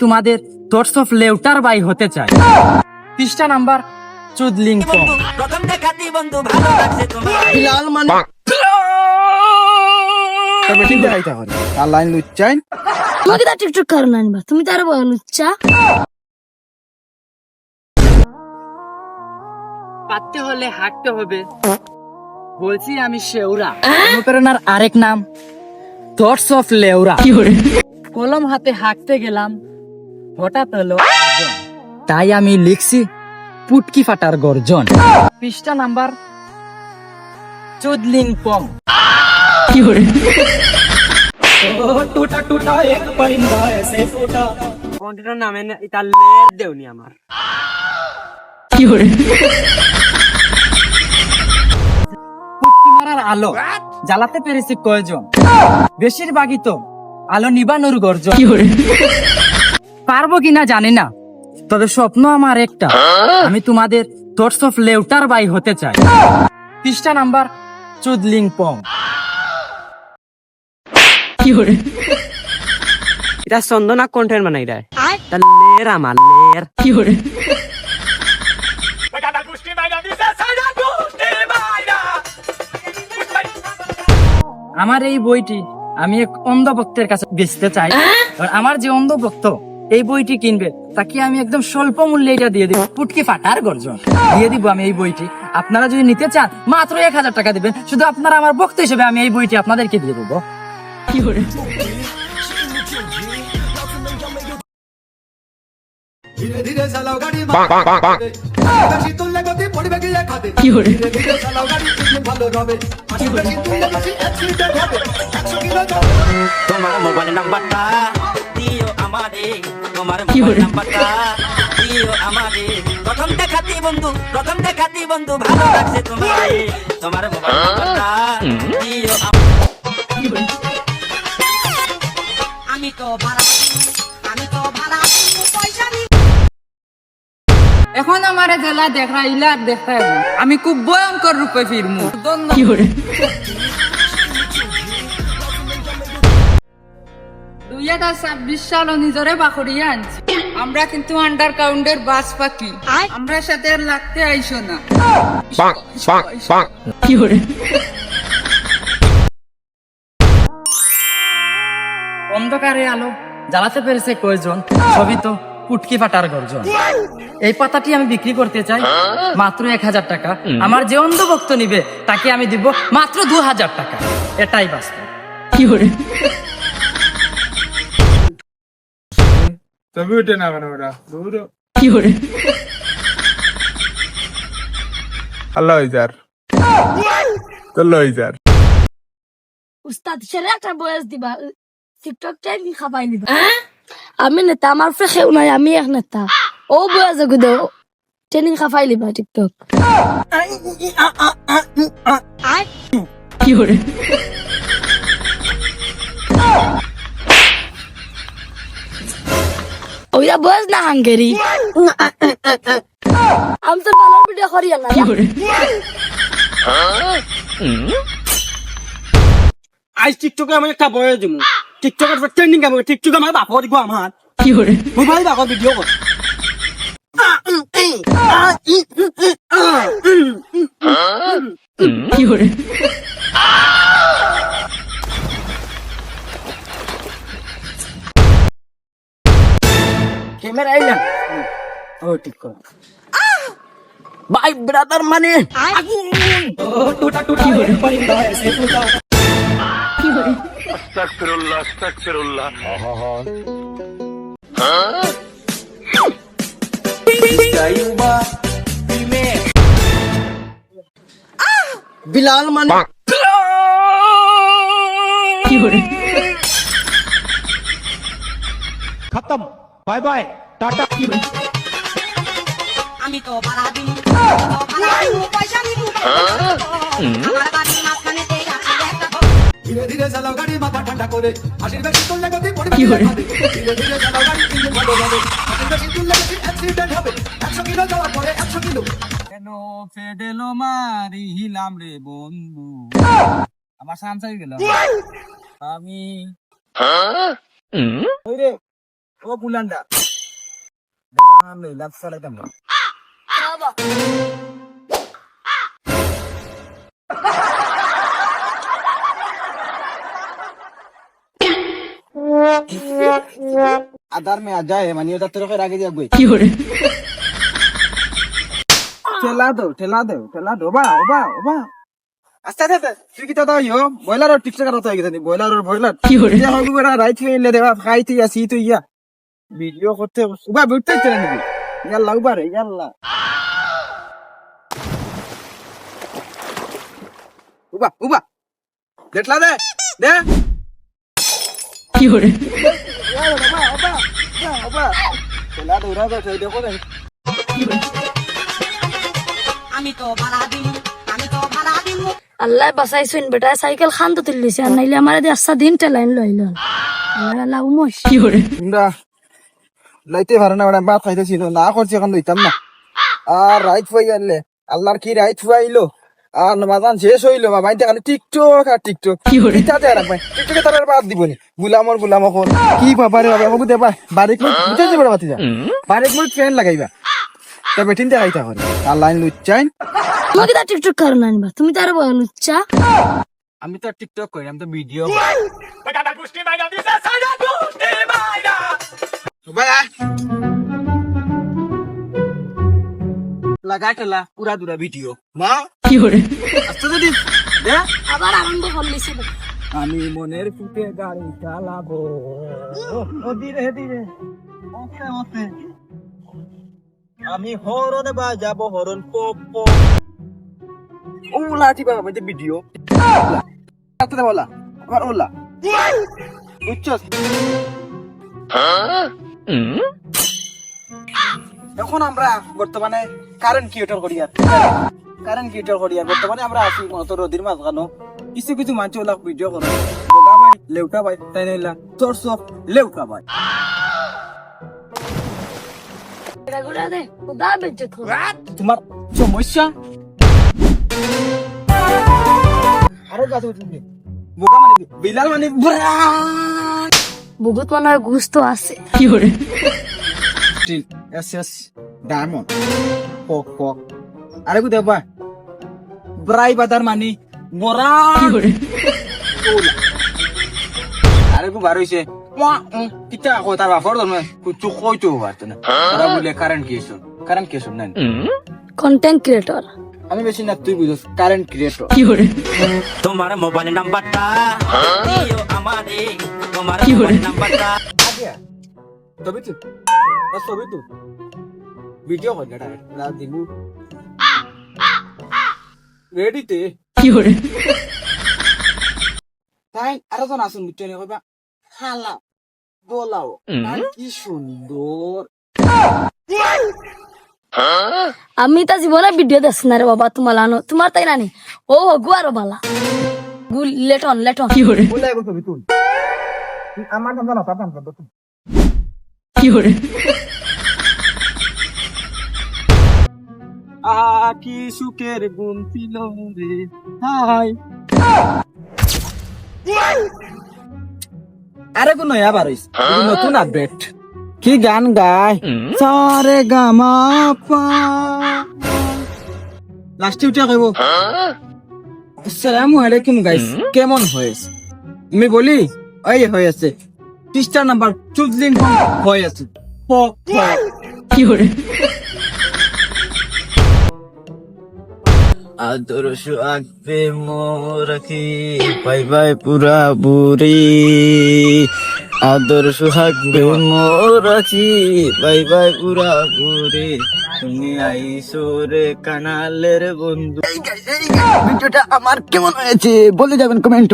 তোমাদের thoughts of লেউটার by হতে চাই। পৃষ্ঠা নাম্বার চুদলিং পং। প্রথম দেখাতি বন্ধু ভালো লাগছে তোমার। বিলাল মানে তবে ঠিক দেখাইতে হবে আর লাইন লুচ্চাইন তুমি কি টিকটক করো না তুমি তার বলো লুচ্চা। পাততে হলে হাঁটতে হবে। বলছি আমি শেউরা অনুপ্রেরণার আরেক নাম থটস অফ লেউরা কলম হাতে হাঁটতে গেলাম। হঠাৎ হলো তাই আমি লিখছি পুটকি ফাটার গর্জন। পৃষ্ঠা নাম্বার চুদলিং পং। কোনটার নামে ইতার লের দেউনি আমার। পুটকি মারার আলো জ্বালাতে পেরেছি কয়জন? বেশিরভাগই তো আলো নিবানোর গর্জন। পারব কিনা জানি না। তবে স্বপ্ন আমার একটা। আমি তোমাদের থটস অফ লেউটার বাই হতে চাই। পৃষ্ঠা নাম্বার চুদলিং পং এটা চন্দনা কন্টেন্ট মানে এটা লের আমার লের। আমার এই বইটি আমি এক অন্ধ ভক্তের কাছে বেচতে চাই। আমার যে অন্ধ ভক্ত এই বইটি কিনবে, তাকে আমি একদম স্বল্প মূল্যে এটা দিয়ে দিব। পুটকি ফাটার গর্জন। দিয়ে দিব আমি এই বইটি। আপনারা যদি নিতে চান, মাত্র এক হাজার টাকা দেবেন। শুধু আপনারা আমার ভক্ত হিসেবে আমি এই বইটি আপনাদেরকে দিয়ে দেবো। তোমার মোবাইল নাম্বারটা আমারে তোমার মোবাইল নাম্বারটা দিও আমারে। প্রথম দেখাতি বন্ধু প্রথম দেখাতি বন্ধু ভালো লাগছে তোমার। তোমার মোবাইল নাম্বারটা দিও আমি তো ভাড়া আমি তো ভাড়া পয়সা এখন আমার জেলা দেখা ইলা দেখা আমি খুব ভয়ঙ্কর রূপে ফিরমু। দুই হাজার ছাব্বিশ সাল নিজরে বাকরিয়ে আনছি। আমরা কিন্তু আন্ডার কাউন্টের বাস পাখি। আমরা সাথে লাগতে আইসো না। অন্ধকারে আলো জ্বালাতে পেরেছে কয়জন? সবই তো কুটকি ফাটার গর্জন। এই পাতাটি আমি বিক্রি করতে চাই মাত্র এক হাজার টাকা। আমার যে অন্ধ ভক্ত নিবে তাকে আমি দিব মাত্র দু হাজার টাকা। এটাই বাস্তব। উস্তাদ ছেলে একটা বয়স দিবা টিকটক টাইম খাবাই নিবা আমি নেতা আমার ফ্রে খেউ নাই আমি এক নেতা ও বয়স গুদে ট্রেনিং খাফাই লিবা টিকটক ওইটা বয়স না হাঙ্গেরি। আমি তো ভালো ভিডিও করি না। আজ টিকটকে আমি একটা বয়ে দিব টিকটকের ট্রেন্ডিং আমি টিকটক আমার বাপ দিব আমার মোবাইল বাপ ভিডিও কর? ক্যামেরা ঠিক কর ভাই ব্রাদার মানে বিলাল মানে খতম বাই বাই টাটা আমি তো দিই ভাড়া দিব পয়সা দিব আমার বাড়ির মাঝখানেতে ধীরে ধীরে চালাও গাড়ি মাথা ঠান্ডা করে। আশির বেশি তুললে গতি পড়বে ধীরে ধীরে চালাও গাড়ি ইঞ্জিন ভালো রবে আশির বেশি তুললে বেশি অ্যাক্সিডেন্ট হবে। একশো কিলো যাওয়ার পরে একশো কিলো। কেন ফেডেলো মারি হিলাম রে বন্ধু? আমার সামসাই গেল। আমি ওই রে ও বুলান্ডা আমি লাভ বাবা আদার মে আ যায় মানে ওটা তোর আগে যাবে ঠেলা দো ঠেলা দো ঠেলা দো বা ওবা ওবা। আস্তে আস্তে তুই কি তো ইয়ো বয়লার আর টিকটক আর তো গেছে নি বয়লার আর বয়লার কি হরে? ইয়া হগু বেড়া রাইট হইলে দেবা খাইতে আসি তো ইয়া। ভিডিও করতে উবা বুঝতে চলে নিবি দৌড়া দেখো দে আমি তো ভাড়া দিন আমি তো ভাড়া দিন আল্লাহ বাঁচাইছুন বেটা সাইকেল খান তো তুলিছে আর নাইলে আমার দিয়ে আচ্ছা দিন টেলাইন লইল। আল্লাহ লাইতে পারে না ওরা ভাত খাইতেছি না করছি এখন লইতাম না। আর রাইত ফুয়াই আনলে আল্লাহর কি রাইত ফুয়াইলো আর নমাজান শেষ হইল বাবা এটা টিকটক আর টিকটক। ইটাতে আর ভাই টিকটকে তার বাদ দিবনি গুলামর গুলাম কি বাবা রে বাবা আমাকে দেবা বারিক বুঝে যাবে বাতি যা বারিক লাগাইবা। তা বেটিন দেখাইতা করে আর লাইন লুচ্চাইন। তুমি কি টিকটক কারণ আনবা? তুমি তার লুচ্চা? আমি তো টিকটক করি আমি তো ভিডিও লাগা টেলা পুরা দুরা ভিডিও মা? কি হরে আস্তে যদি। আবার আরম্ভ করলিছে আমি মনের ফুটে গাড়ি চালাবো। ও ধীরে ধীরে। ওকে ওকে। আমি হরন বাজাবো হরন পপ। পপ ও লাঠি বাবা মানে ভিডিও আস্তে বলা। আবার ওলা। বুঝছস? এখন আমরা বর্তমানে কারেন্ট ক্রিয়েটর করি আর কারেন্ট ক্রিয়েটর করি আর বর্তমানে আমরা আছি মতো রদির মাঝখানো। কিছু কিছু মানুষ ওলা ভিডিও করে। বোগা ভাই, লেউটা ভাই, তাই নাইলা তোর সব লেউটা ভাই। তোমার সমস্যা? আরও গাছ উঠবে। বোকা মানে বিলাল মানে বহুত মনে হয় ঘুষ তো আছে স্টিল এস এস ডায়মন্ড আরে কো দেবা ব্রাই বাদার মানি মরা আরে কো বার হইছে। কিতা কো তার বাফর দমে কুচু কইতো বাত না তারা বলে কারেন্ট কেস কারেন্ট কেস নাই কন্টেন্ট ক্রিয়েটর আমি বেশি না তুই বুঝছ কারেন্ট ক্রিয়েটর তোমার মোবাইল নাম্বারটা দিও আমারে। তোমার মোবাইল নাম্বারটা আগে তবে তো বাস তবে তো ভিডিও কর না না দিমু রেডি তে। কি হরে তাই আরও জন আসুন নে কইবা? হালা বলাও। আর কি সুন্দর। আমি তা জীবনে ভিডিও দেখ না রে বাবা তোমার লানো তোমার তাই নানি। ও গু আরও বালা। গু লেটন লেটন। বলে গো ছবি তুল। আমার নাম না তার নাম তুল। আহা কি সুখের গুণ ছিল রে হাই। আরে কোন হইছে এটা নতুন আপডেট কি গান গায়? সারে গামা পা। লাস্টে উঠে কইব। আসসালামু আলাইকুম গাইস কেমন হয়েছে? আমি বলি ওই হয়েছে। পৃষ্ঠা নাম্বার চুজলিং হয়েছে পক পক আদর্শ আঁকবে মোরাকি বাই বাই পুরা বুড়ি। আদর্শ আঁকবে মোরাকি বাই বাই পুরা ঘুরে। তুমি আইসো রে কানালের বন্ধু। ভিডিওটা আমার কেমন হয়েছে বলে যাবেন কমেন্ট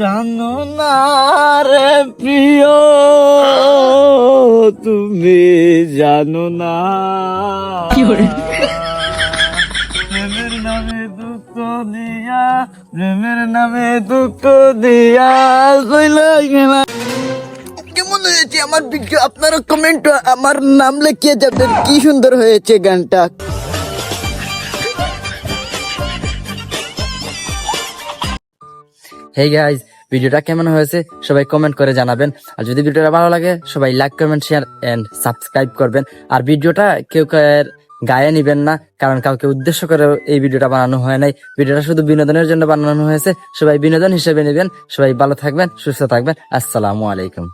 জানো না রে প্রিয় তুমি জানো না। প্রেমের নামে দুঃখ দিয়া প্রেমের নামে দুঃখ দিয়া কইলা গেলা। কেমন হয়েছে আমার ভিডিও? আপনারা কমেন্ট আমার নাম লিখিয়ে যাবেন। কি সুন্দর হয়েছে গানটা? হে গাইজ ভিডিওটা কেমন হয়েছে সবাই কমেন্ট করে জানাবেন। আর যদি ভিডিওটা ভালো লাগে সবাই like comment share and subscribe করবেন। আর ভিডিওটা কেউ কেউ গায়ে নিবেন না, কারণ কাউকে উদ্দেশ্য করে এই ভিডিওটা বানানো হয় নাই। ভিডিওটা শুধু বিনোদনের জন্য বানানো হয়েছে। সবাই বিনোদন হিসেবে নেবেন। সবাই ভালো থাকবেন, সুস্থ থাকবেন। আসসালামু আলাইকুম।